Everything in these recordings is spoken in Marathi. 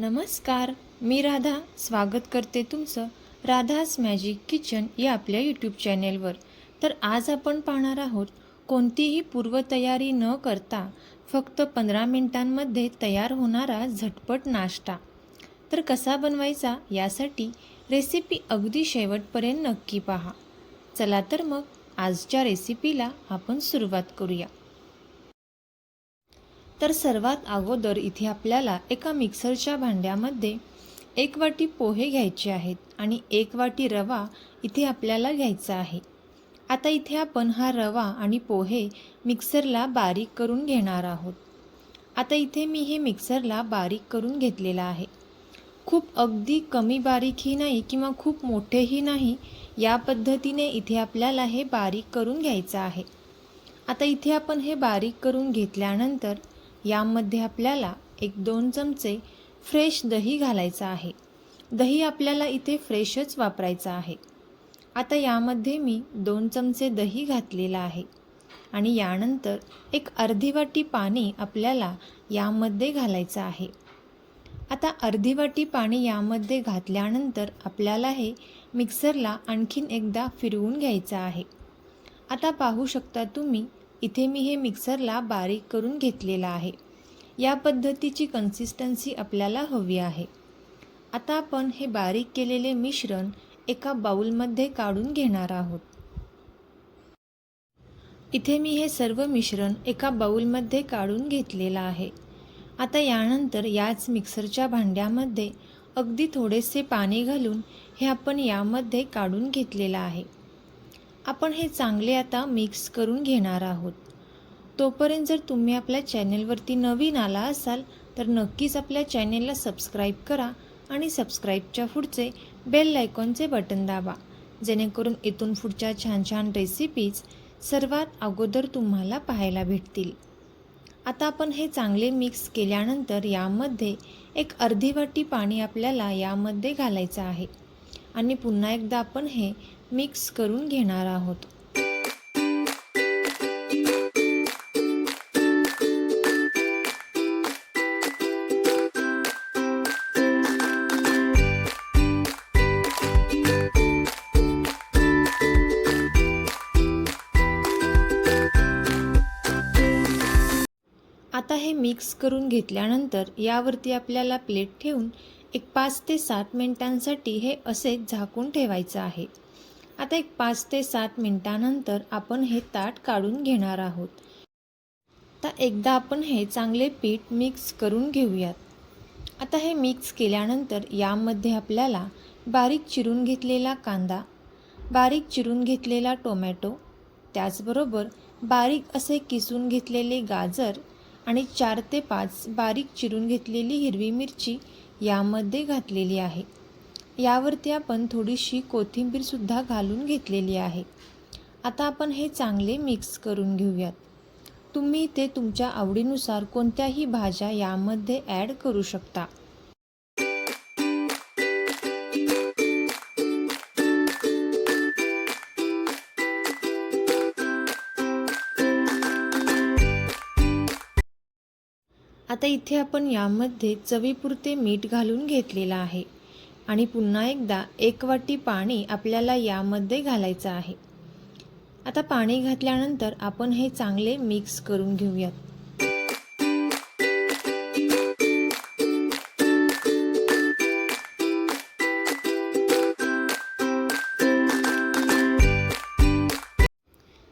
नमस्कार मी राधा. स्वागत करते तुमचं राधास मॅजिक किचन या आपल्या यूट्यूब चॅनेलवर तर आज आपण पाहणार आहोत कोणतीही पूर्वतयारी न करता फक्त पंधरा मिनिटांमध्ये तयार होणारा झटपट नाश्ता. तर कसा बनवायचा यासाठी रेसिपी अगदी शेवटपर्यंत नक्की पहा. चला तर मग आजच्या रेसिपीला आपण सुरुवात करूया. तर सर्वात अगोदर इथे आपल्याला एका मिक्सरच्या भांड्यामध्ये एक वाटी पोहे घ्यायचे आहेत आणि एक वाटी रवा इथे आपल्याला घ्यायचा आहे. आता इथे आपण हा रवा आणि पोहे मिक्सरला बारीक करून घेणार आहोत. आता इथे मी हे मिक्सरला बारीक करून घेतलेलं आहे. खूप अगदी कमी बारीकही नाही किंवा खूप मोठेही नाही या पद्धतीने इथे आपल्याला हे बारीक करून घ्यायचं आहे. आता इथे आपण हे बारीक करून घेतल्यानंतर यामध्ये आपल्याला एक दोन चमचे फ्रेश दही घालायचं आहे. दही आपल्याला इथे फ्रेशच वापरायचं आहे. आता यामध्ये मी दोन चमचे दही घातलेलं आहे. आणि यानंतर एक अर्धी वाटी पाणी आपल्याला यामध्ये घालायचं आहे. आता अर्धी वाटी पाणी यामध्ये घातल्यानंतर आपल्याला हे मिक्सरला आणखीन एकदा फिरवून घ्यायचं आहे. आता पाहू शकता तुम्ही इथे मी हे मिक्सरला बारीक करून घेतलेलं आहे. या पद्धतीची कन्सिस्टन्सी आपल्याला हवी आहे. आता आपण हे बारीक केलेले मिश्रण एका बाऊलमध्ये काढून घेणार आहोत. इथे मी हे सर्व मिश्रण एका बाऊलमध्ये काढून घेतलेलं आहे. आता यानंतर याच मिक्सरच्या भांड्यामध्ये अगदी थोडेसे पाणी घालून हे आपण यामध्ये काढून घेतलेलं आहे. आपण हे चांगले आता मिक्स करून घेणार आहोत. तोपर्यंत जर तुम्ही आपल्या चॅनेलवरती नवीन आला असाल तर नक्कीच आपल्या चॅनेलला सबस्क्राईब करा आणि सबस्क्राईबच्या पुढचे बेल आयकॉनचे बटन दाबा. जेणेकरून इथून पुढच्या छान छान रेसिपीज सर्वात अगोदर तुम्हाला पाहायला भेटतील. आता आपण हे चांगले मिक्स केल्यानंतर यामध्ये एक अर्धी वाटी पाणी आपल्याला यामध्ये घालायचं आहे. आणि पुन्हा एकदा आपण हे मिक्स करून घेणार आहोत. आता हे मिक्स करून घेतल्यानंतर यावरती आपल्याला प्लेट ठेवून एक पाच ते सात मिनिटांसाठी हे असे झाकून ठेवायचं आहे. आता एक पाच ते सात मिनटानंतर आपण हे ताट काढून घेणार आहोत. आता एकदा आपण हे चांगले पीठ मिक्स करून घेऊयात. आता हे मिक्स केल्यानंतर यामध्ये आपल्याला बारीक चिरून घेतलेला कांदा बारीक चिरून घेतलेला टोमॅटो त्याचबरोबर बारीक असे किसून घेतलेले गाजर आणि चार ते पाच बारीक चिरून घेतलेली हिरवी मिरची यामध्ये घातलेली आहे. यावरती आपण थोडीशी कोथिंबीरसुद्धा घालून घेतलेली आहे. आता आपण हे चांगले मिक्स करून घेऊयात. तुम्ही ते तुमच्या आवडीनुसार कोणत्याही भाज्या यामध्ये ॲड करू शकता. आता इथे आपण यामध्ये चवीपुरते मीठ घालून घेतलेलं आहे. आणि पुन्हा एकदा एक वाटी पाणी आपल्याला यामध्ये घालायचं आहे. आता पाणी घातल्यानंतर आपण हे चांगले मिक्स करून घेऊयात.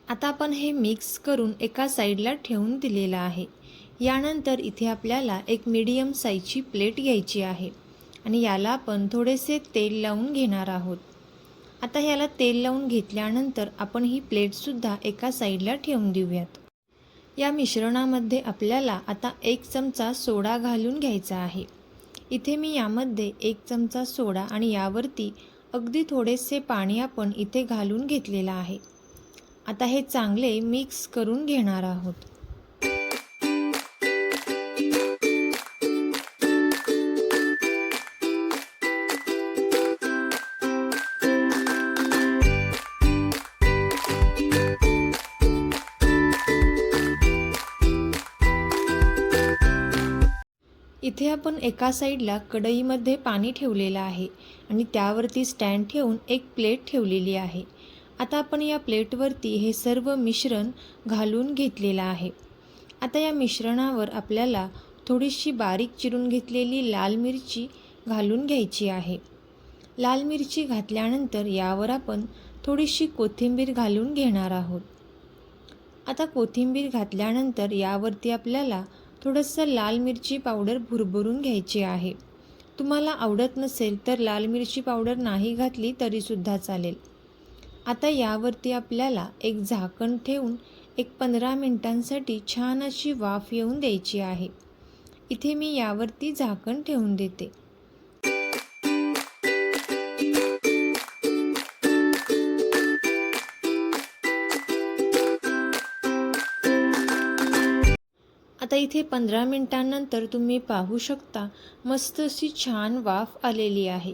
आता आपण हे मिक्स करून एका साईडला ठेवून दिलेलं आहे. यानंतर इथे आपल्याला एक मीडियम साईजची प्लेट घ्यायची आहे. आणि याला आपण थोडेसे तेल लावून घेणार आहोत. आता याला तेल लावून घेतल्यानंतर आपण ही प्लेटसुद्धा एका साईडला ठेवून देऊयात. या मिश्रणामध्ये आपल्याला आता एक चमचा सोडा घालून घ्यायचा आहे. इथे मी यामध्ये एक चमचा सोडा आणि यावरती अगदी थोडेसे पाणी आपण इथे घालून घेतलेलं आहे. आता हे चांगले मिक्स करून घेणार आहोत. इथे आपण एका साईडला कढईमध्ये पाणी ठेवलेलं आहे आणि त्यावरती स्टँड ठेवून एक प्लेट ठेवलेली आहे. आता आपण या प्लेटवरती हे सर्व मिश्रण घालून घेतलेलं आहे. आता या मिश्रणावर आपल्याला थोडीशी बारीक चिरून घेतलेली लाल मिरची घालून घ्यायची आहे. लाल मिरची घातल्यानंतर यावर आपण थोडीशी कोथिंबीर घालून घेणार आहोत. आता कोथिंबीर घातल्यानंतर यावरती आपल्याला थोडंसं लाल मिरची पावडर भुरभरून घ्यायची आहे. तुम्हाला आवडत नसेल तर लाल मिरची पावडर नाही घातली तरीसुद्धा चालेल. आता यावरती आपल्याला एक झाकण ठेवून एक पंधरा मिनटांसाठी छान अशी वाफ येऊन द्यायची आहे. इथे मी यावरती झाकण ठेवून देते. आता इथे पंधरा मिनटांनंतर तुम्ही पाहू शकता मस्त अशी छान वाफ आलेली आहे.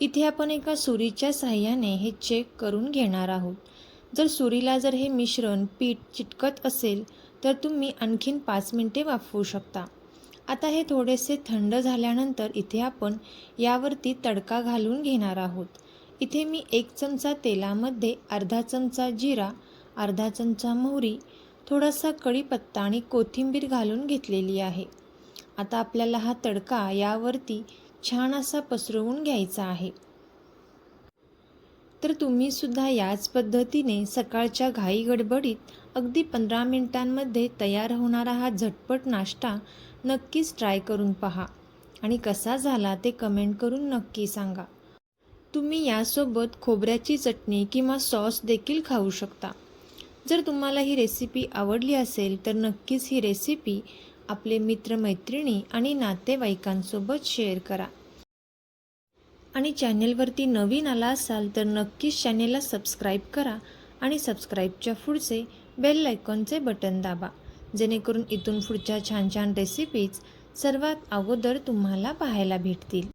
इथे आपण एका सुरीच्या साह्याने हे चेक करून घेणार आहोत. जर सुरीला जर हे मिश्रण पीठ चिटकत असेल तर तुम्ही आणखीन पाच मिनटे वाफवू शकता. आता हे थोडेसे थंड झाल्यानंतर इथे आपण यावरती तडका घालून घेणार आहोत. इथे मी एक चमचा तेलामध्ये अर्धा चमचा जिरा अर्धा चमचा मोहरी थोडासा कढीपत्ता आणि कोथिंबीर घालून घेतलेली आहे. आता आपल्याला हा तडका यावरती छान असा पसरवून घ्यायचा आहे. तर तुम्ही सुद्धा याच पद्धतीने सकाळच्या घाई गडबडीत अगदी पंधरा मिनिटांमध्ये तयार होणारा हा झटपट नाश्ता नक्कीच ट्राय करून पहा. आणि कसा झाला ते कमेंट करून नक्की सांगा. तुम्ही यासोबत खोबऱ्याची चटणी किंवा सॉस देखील खाऊ शकता. जर तुम्हाला ही रेसिपी आवडली असेल तर नक्कीच ही रेसिपी आपले मित्रमैत्रिणी आणि नातेवाईकांसोबत शेअर करा. आणि चॅनेलवरती नवीन आला असाल तर नक्कीच चॅनेलला सबस्क्राईब करा आणि सबस्क्राईबच्या पुढचे बेल आयकॉनचे बटन दाबा. जेणेकरून इथून पुढच्या छान छान रेसिपीज सर्वात अगोदर तुम्हाला पाहायला भेटतील.